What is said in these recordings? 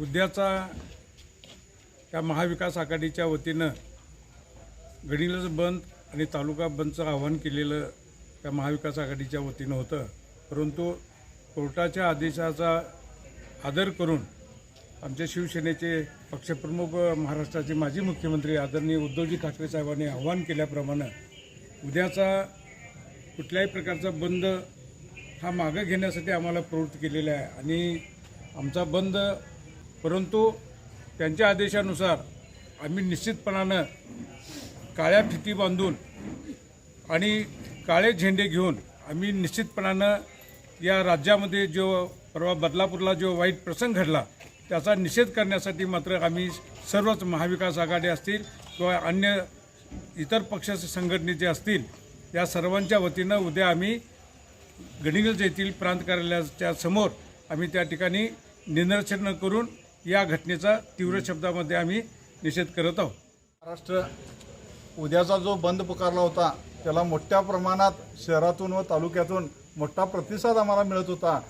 उद्याचा त्या महाविकास आघाडीच्या वतीनं गडिंग्लज बंद आणि तालुका बंदचं आवाहन केलेलं त्या महाविकास आघाडीच्या वतीनं होतं. परंतु कोर्टाच्या आदेशाचा आदर करून आमच्या शिवसेनेचे पक्षप्रमुख महाराष्ट्राचे माजी मुख्यमंत्री आदरणीय उद्धवजी ठाकरे साहेबांनी आवाहन केल्याप्रमाणे उद्याचा कुठल्याही प्रकारचा बंद हा मागं घेण्यासाठी आम्हाला प्रवृत्त केलेला आहे. आणि आमचा बंद परंतु त्यांच्या आदेशानुसार आम्ही निश्चितपणानं काळ्या फिती बांधून आणि काळे झेंडे घेऊन आम्ही निश्चितपणानं या राज्यामध्ये जो परवा बदलापूरला जो वाईट प्रसंग घडला त्याचा निषेध करण्यासाठी मात्र आम्ही सर्वच महाविकास आघाडी असतील किंवा अन्य इतर पक्ष संघटनेचे असतील या सर्वांच्या वतीनं उद्या आम्ही गडिंगज येथील प्रांत कार्यालयाच्या समोर आम्ही त्या ठिकाणी निदर्शन करून या घटनेचा तीव्र शब्दामध्ये आम्ही निषेध करत आहोत. महाराष्ट्र उद्याचा जो बंद पुकारला होता त्याला मोठ्या प्रमाणात शहरातून व तालुक्यातून मोठा प्रतिसाद आम्हाला मिळत होता.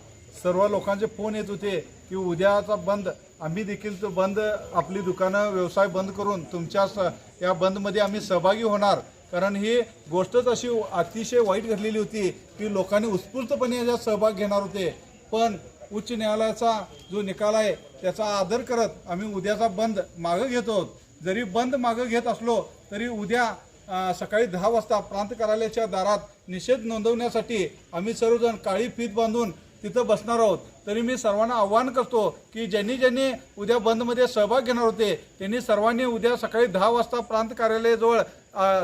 सर्व लोकांचे फोन येत होते की उद्याचा बंद आम्ही देखील तो बंद आपली दुकानं व्यवसाय बंद करून तुमच्या स या बंदमध्ये आम्ही सहभागी होणार. कारण ही गोष्टच अशी अतिशय वाईट घडलेली होती की लोकांनी उत्स्फूर्तपणे याच्यात सहभाग घेणार होते. पण उच्च न्यायालयाचा जो निकाल आहे त्याचा आदर करत आम्ही उद्याचा बंद मागं घेतो जरी बंद मागं घेत असलो तरी उद्या सकाळी दहा वाजता प्रांत कार्यालयाच्या दारात निषेध नोंदवण्यासाठी आम्ही सर्वजण काळी फीत बांधून तिथं बसणार आहोत. तरी मी सर्वांना आव्हान करतो की ज्यांनी ज्यांनी उद्या बंदमध्ये सहभाग घेणार होते त्यांनी सर्वांनी उद्या सकाळी दहा वाजता प्रांत कार्यालयाजवळ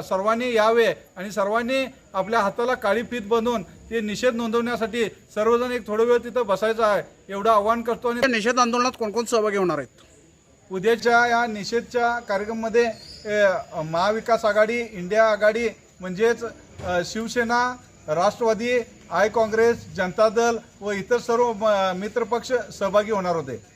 सर्वांनी यावे आणि सर्वांनी आपल्या हाताला काळी फीत बांधून ते निषेध नोंदवण्यासाठी सर्वजण एक थोडा वेळ तिथं बसायचं आहे. एवढं आव्हान करतो आणि या निषेध आंदोलनात कोण कोण सहभागी होणार आहेत? उद्याच्या या निषेधच्या कार्यक्रमामध्ये महाविकास आघाडी इंडिया आघाडी म्हणजेच शिवसेना राष्ट्रवादी आय काँग्रेस जनता दल व इतर सर्व म- मित्रपक्ष सहभागी होणार होते.